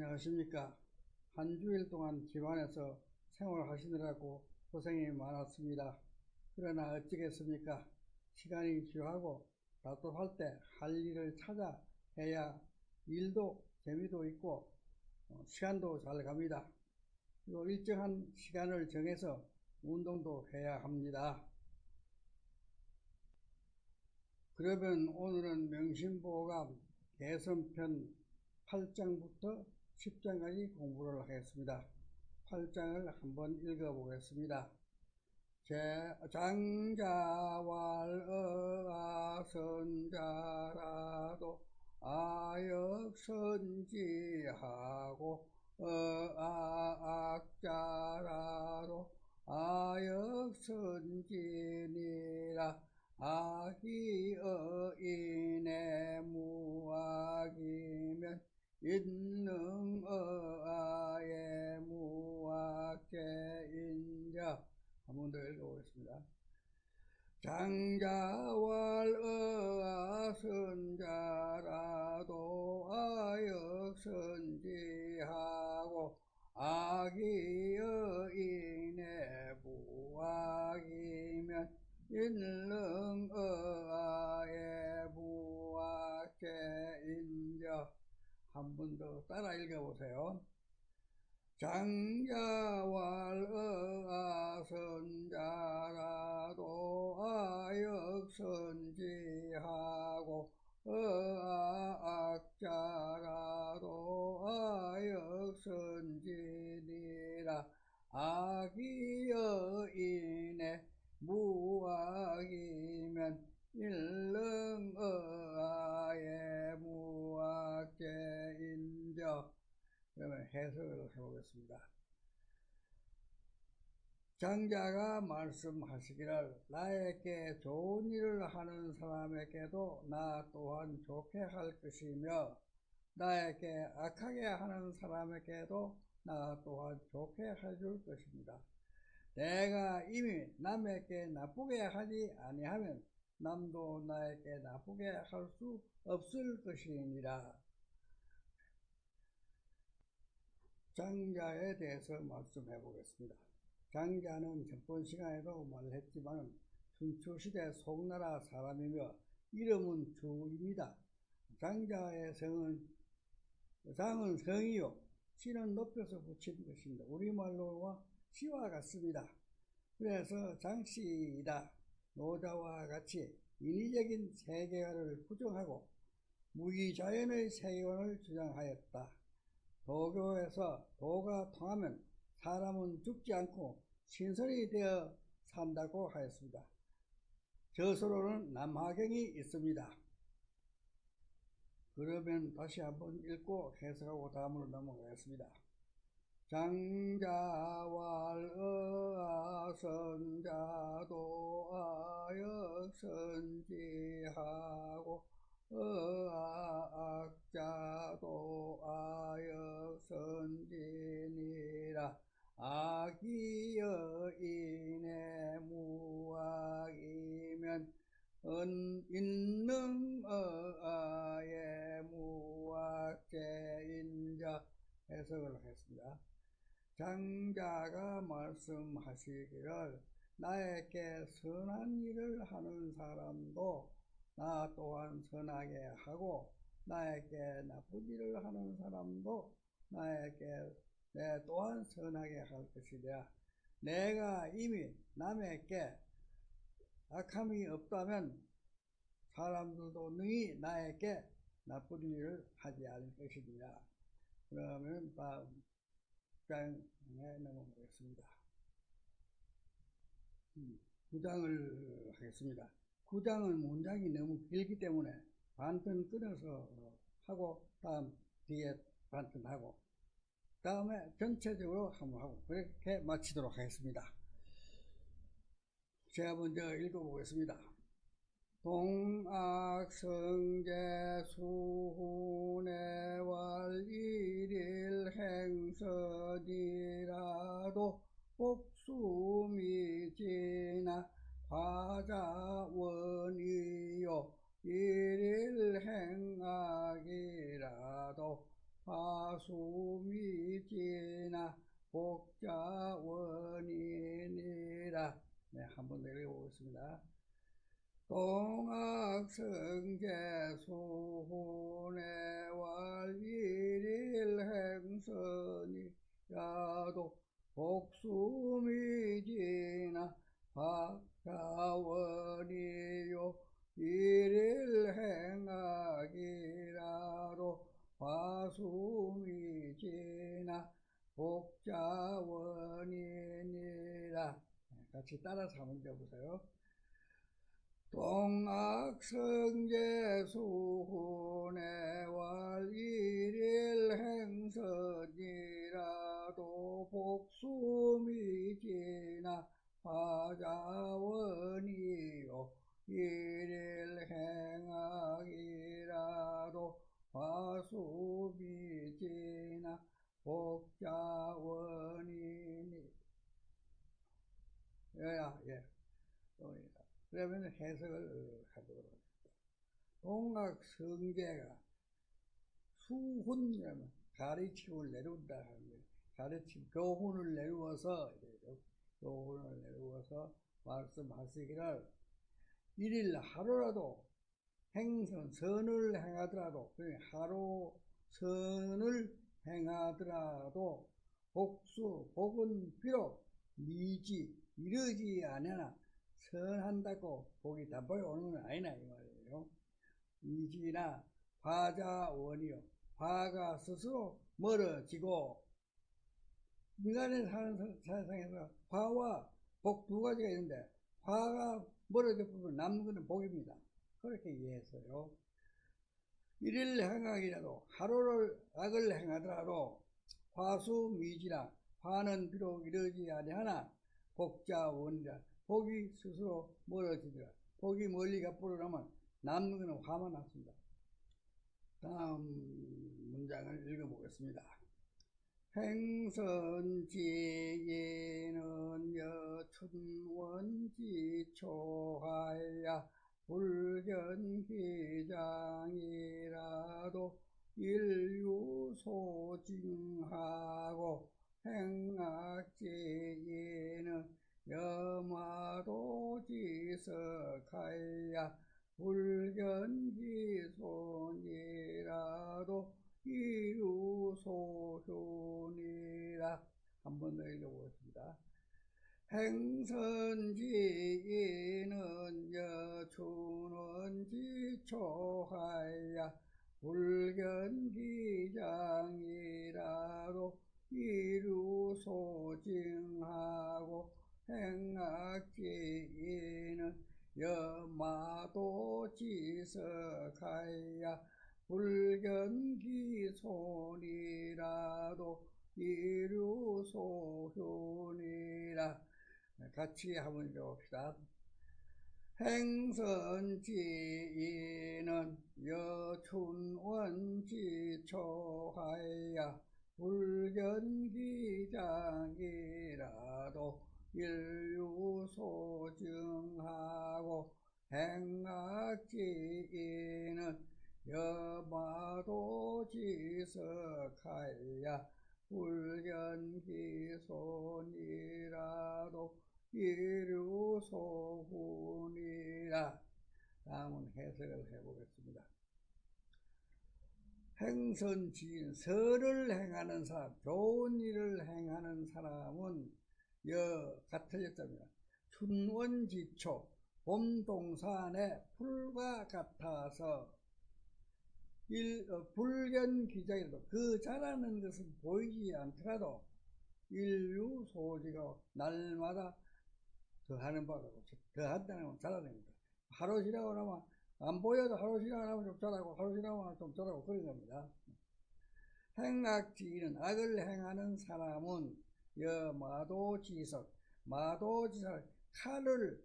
안녕하십니까. 한 주일 동안 집안에서 생활하시느라고 고생이 많았습니다. 그러나 어찌겠습니까? 시간이 필요하고 답답할 때 할 일을 찾아 해야 일도 재미도 있고 어, 시간도 잘 갑니다. 그리고 일정한 시간을 정해서 운동도 해야 합니다. 그러면 오늘은 명심보감 개선편 8장부터 10장까지 공부를 하겠습니다. 8장을 한번 읽어보겠습니다. 제 장자왈어아 선자라도 아역선지하고 어아악자라도 아역선지니라 아기어인의 무악이면 인능어아의 무악제인자 한번 더 읽어보겠습니다. 장자왈어아 선자라도 아역선지하고 악이여 인의 무악이면 인능어아의 무악제인자 한번 더 따라 읽어보세요. 장자왈 장자가 말씀하시기를 나에게 좋은 일을 하는 사람에게도 나 또한 좋게 할 것이며 나에게 악하게 하는 사람에게도 나 또한 좋게 해줄 것입니다. 내가 이미 남에게 나쁘게 하지 아니하면 남도 나에게 나쁘게 할 수 없을 것이니라. 장자에 대해서 말씀해 보겠습니다. 장자는 전번 시간에도 말했지만 춘추시대 송나라 사람이며 이름은 주입니다. 장자의 성은 장은 성이요 시는 높여서 붙인 것입니다. 우리말로와 시와 같습니다. 그래서 장씨이다. 노자와 같이 인위적인 세계관을 부정하고 무기자연의 세계관을 주장하였다. 도교에서 도가 통하면 사람은 죽지 않고 신선이 되어 산다고 하였습니다. 저서로는 남하경이 있습니다. 그러면 다시 한번 읽고 해석하고 다음으로 넘어가겠습니다. 장자왈어아 선자도 아역선지하고 어아악자도 아역선지니라 악이여 인의 무악이면 은 있는 어아의 무악제인자 해석을 하겠습니다. 장자가 말씀하시기를 나에게 선한 일을 하는 사람도 나 또한 선하게 하고 나에게 나쁜 일을 하는 사람도 나에게 내 또한 선하게 할 것이랴. 내가 이미 남에게 악함이 없다면 사람들도 능히 나에게 나쁜 일을 하지 않을 것이니라. 그러면 다음 장에 넘어가겠습니다. 음, 구장을 하겠습니다. 구장은 문장이 너무 길기 때문에 반턴 끊어서 하고 다음 뒤에 반턴 하고 다음에 전체적으로 한번 하고 그렇게 마치도록 하겠습니다. 제가 먼저 읽어보겠습니다. 동악성제 수훈의 월 일일 행선이라도 복수미 지나 화자원이요 일일 행악이라도 화수미 지나 복자원인이라 네, 한번더 읽어보겠습니다. 동학성제 수훈의 월일일 행선이라도 복수미 지나 박자원이요 일일 행 같이 따라서 한번 읽어보세요. 동학성제 수훈의 월일일 행선이라도 복수미지나 화자원이요 일일 행하기라도 화수미지나 복자원이니 예야 예. 어, 예. 그러면 해석을 하도록 하겠습니다. 동학 성계가 수훈이라면 가르침을 내려온다 하는. 가르침, 교훈을 내려워서, 교훈을 내려워서 말씀하시기를 일일 하루라도 행선, 선을 행하더라도, 하루 선을 행하더라도 복수, 복은 비록 미지, 이르지 않으나 선한다고 복이 단번에 오는 건 아니나 이 말이에요. 미지나 화자원이요. 화가 스스로 멀어지고 인간에 사는 세상에서 화와 복 두 가지가 있는데 화가 멀어졌으면 남는 것은 복입니다. 그렇게 이해했어요. 일일 행하기라도 하루를 악을 행하더라도 화수 미지나 화는 비록 이르지 아니하나 복자 원이라 복이 스스로 멀어지더라. 복이 멀리 가버려 나면 남는 것은 화만 났습니다. 다음 문장을 읽어보겠습니다. 행선지에는 여춘원지 초하야 불견기장이라도 인류소징하고 행악지에는 여마도지석하야 불견기손이라도 이루소효니라. 한 번 더 읽어보겠습니다. 행선지인은 여춘원지 초하야 불견기장이라도 이루소징하고 행악지인은 여마도지석하야 불견기손이라도 이루소효니라 같이 한번 읽어봅시다. 행선지인은 여춘원지 초하야 불견기장이라도 인류 소증하고 행악지인은 여마도 지석하야 불견기손이라도 이류소훈이라 다음은 해석을 해보겠습니다. 행선지인, 설을 행하는 사람, 좋은 일을 행하는 사람은 여 같아졌답니다. 춘원지초, 봄동산의 풀과 같아서 일, 어, 불견기장이라도 그 자라는 것은 보이지 않더라도 인류 소지가 날마다 더하는 바고 더한다는 건 자라는 겁니다. 하루 지나고 나면 안 보여도 하루 지나고 나면 좀 자라고 하루 지나고 나면 좀 자라고 그런 겁니다. 행악지는 악을 행하는 사람은 여 마도지석 마도지석 칼을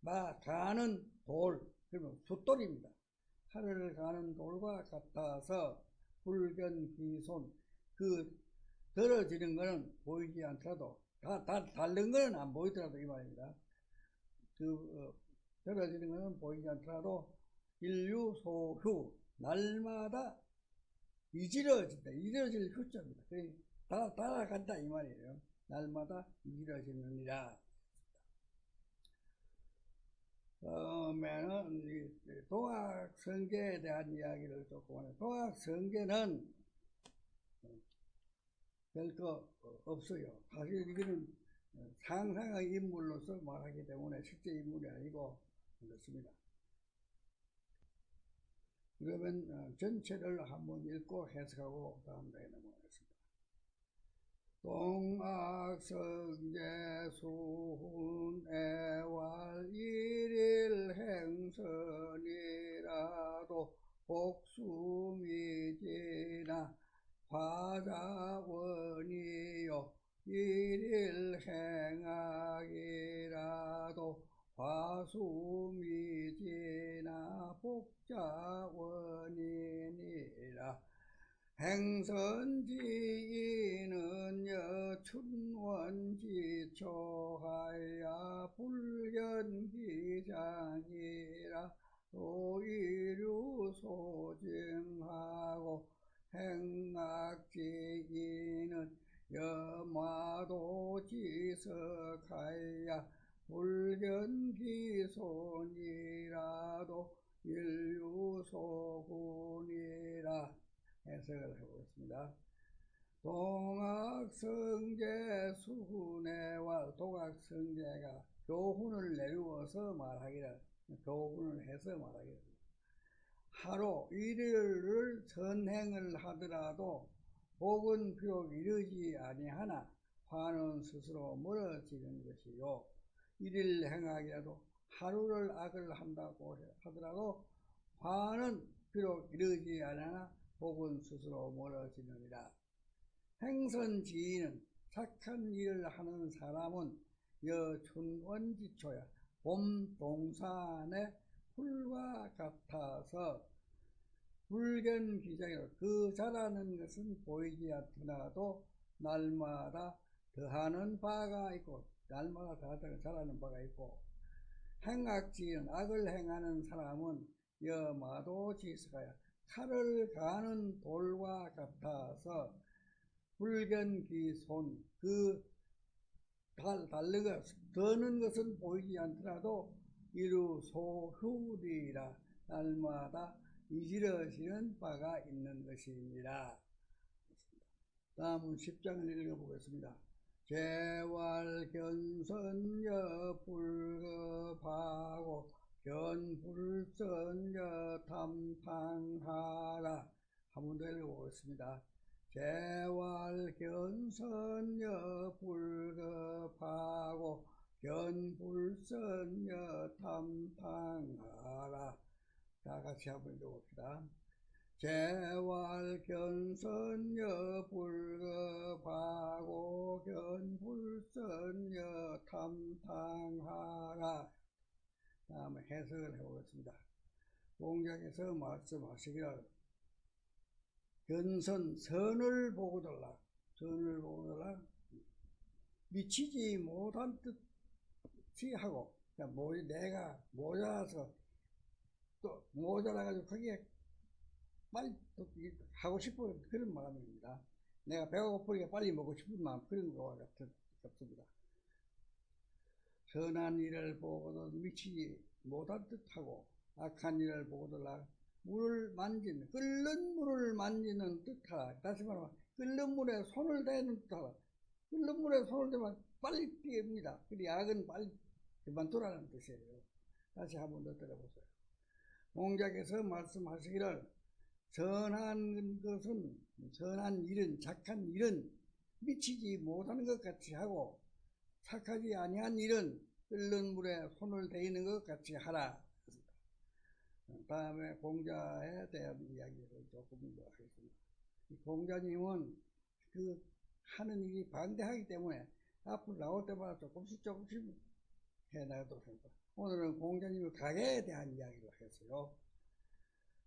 마 가는 돌 그러면 숫돌입니다. 칼을 가는 돌과 같아서 불견기손 그 떨어지는 것은 보이지 않더라도 다, 다 다른 것은 안 보이더라도 이 말입니다. 그 어, 떨어지는 것은 보이지 않더라도 인류 소휴 날마다 이지러진다. 이지러질 효자입니다. 다, 따라간다 이 말이에요. 날마다 이지러지느니라. 그러면은 이 동학 성계에 대한 이야기를 조금 하네. 동학 성계는 별거 없어요. 사실 이거는 상상의 인물로서 말하기 때문에 실제 인물이 아니고 그렇습니다. 그러면 어, 전체를 한번 읽고 해석하고 다음 장에 넘어가겠습니다. 동학성제 수훈애왈 일일 행선이라도 복수미지나 화자원이요 일일 행악이라도 화수미지나 복자원이니라 행선지인은 여춘원지 초하야 불견기장이라 오이류 소증하고 행악지인은 여마도 지석하야 불견기손이라도 인류소군이라 해석을 해보겠습니다. 동학성제 수훈회와 동학성제가 교훈을 내리워서 말하기를 교훈을 해서 말하기를 하루 일일을 선행을 하더라도 복은 비록 이르지 아니하나 화는 스스로 멀어지는 것이요 일일 행하기라도 하루를 악을 한다고 하더라도 화는 비록 이르지 않으나 복은 스스로 멀어지느니라. 행선지인은 착한 일을 하는 사람은 여춘원지초야 봄 동산의 풀과 같아서 불견기장이라 그 자라는 것은 보이지 않더라도 날마다 더하는 바가 있고 날마다 더 자라는 바가 있고 행악지인 악을 행하는 사람은 여마도 지스가야 칼을 가는 돌과 같아서 불견기손 그 달, 달는 것, 더는 것은 보이지 않더라도 이루 소후리라 날마다 이지러지는 바가 있는 것입니다. 다음은 10장을 읽어보겠습니다. 재활견선여 불급하고 견불선여 탐탕하라 한번 더 읽어보겠습니다. 재활 견선여 불급하고 견불선여 탐탕하라 다 같이 한번 읽어봅시다. 재활 견선여 불급하고 견불선여 탐탕하라 다음에 해석을 해보겠습니다. 공장에서 말씀하시기를 견선 선을 보고 달라 선을 보고 달라 미치지 못한 뜻이 하고 내가 모자라서 또 모자라가지고 거기에 빨리 하고 싶은 그런 마음입니다. 내가 배가 고프니까 빨리 먹고 싶은 마음 그런 거와 같은 같습니다. 선한 일을 보고도 미치지 못한 듯하고 악한 일을 보고도 물을 만지는 끓는 물을 만지는 듯하다. 다시 말하면 끓는 물에 손을 대는 듯하다. 끓는 물에 손을 대면 빨리 뛰입니다. 그리 악은 빨리 그만두라는 뜻이에요. 다시 한 번 더 들어보세요. 공작에서 말씀하시기를 선한 것은 선한 일은 착한 일은 미치지 못하는 것 같이 하고 착하지 아니한 일은 끓는 물에 손을 대는 것 같이 하라. 다음에 공자에 대한 이야기를 조금 더 하겠습니다. 공자님은 그 하는 일이 방대하기 때문에 앞으로 나올 때마다 조금씩 조금씩 해나가도록 합니다. 오늘은 공자님의 가게에 대한 이야기를 하겠어요.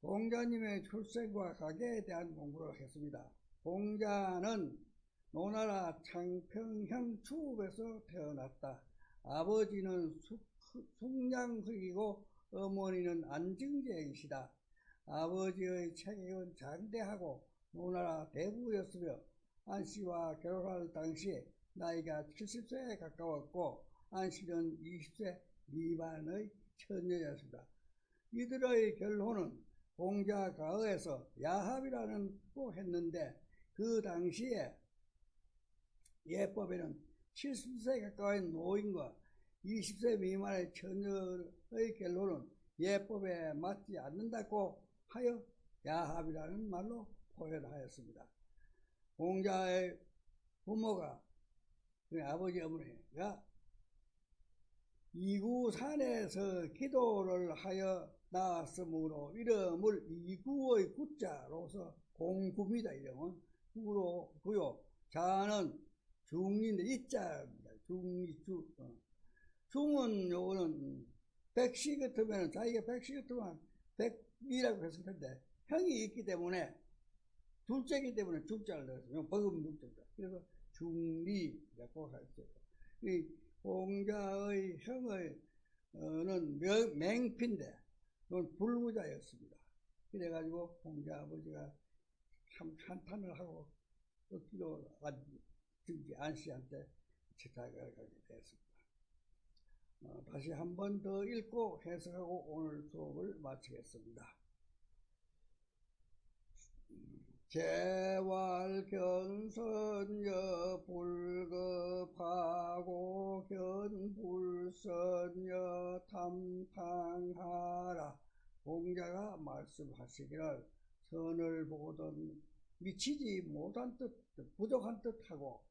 공자님의 출생과 가게에 대한 공부를 했습니다. 공자는 노나라 창평형 추읍에서 태어났다. 아버지는 숙량흑이고 어머니는 안증제이시다. 아버지의 체격은 장대하고 노나라 대부였으며 안씨와 결혼할 당시 나이가 70세에 가까웠고 안씨는 20세 미만의 처녀였습니다. 이들의 결혼은 공자 가의에서 야합이라는 또 했는데 그 당시에 예법에는 70세 가까운 노인과 20세 미만의 처녀의 결혼은 예법에 맞지 않는다고 하여 야합이라는 말로 표현하였습니다. 공자의 부모가 그 아버지 어머니가 이구산에서 기도를 하여 나왔으므로 이름을 이구의 구자로서 공구입니다. 이름은 구로 구요 자는 중인데 이자입니다. 중이 주 어. 중은 요거는 백시 같으면 자기가 백시 같으면 백이라고 했을 텐데 형이 있기 때문에 둘째이기 때문에 죽자를 넣었어요. 버금 죽자. 그래서 중리라고 했어요. 이 공자의 형의 어는 맹피인데 그건 불구자였습니다. 그래가지고 공자 아버지가 참 한탄을 하고 억지로 증지 안씨한테 제사를 가게 되었습니다. 어, 다시 한 번 더 읽고 해석하고 오늘 수업을 마치겠습니다. 재활견선여 불급하고 견불선여 탐탕하라 공자가 말씀하시기를 선을 보던 미치지 못한 뜻, 부족한 뜻하고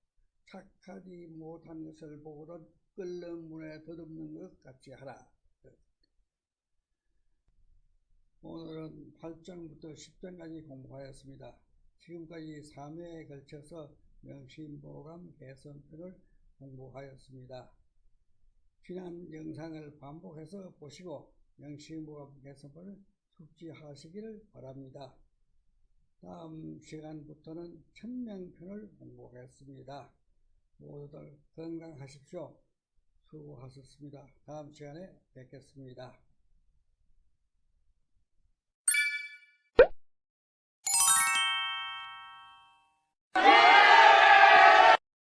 착하지 못한 것을 보거든 끓는 물에 더듬는 것 같이 하라. 오늘은 8장부터 10장까지 공부하였습니다. 지금까지 3회에 걸쳐서 명심보감 개선편을 공부하였습니다. 지난 영상을 반복해서 보시고 명심보감 개선편을 숙지하시기를 바랍니다. 다음 시간부터는 천명편을 공부하겠습니다. 모두들 건강하십시오. 수고하셨습니다. 다음 시간에 뵙겠습니다.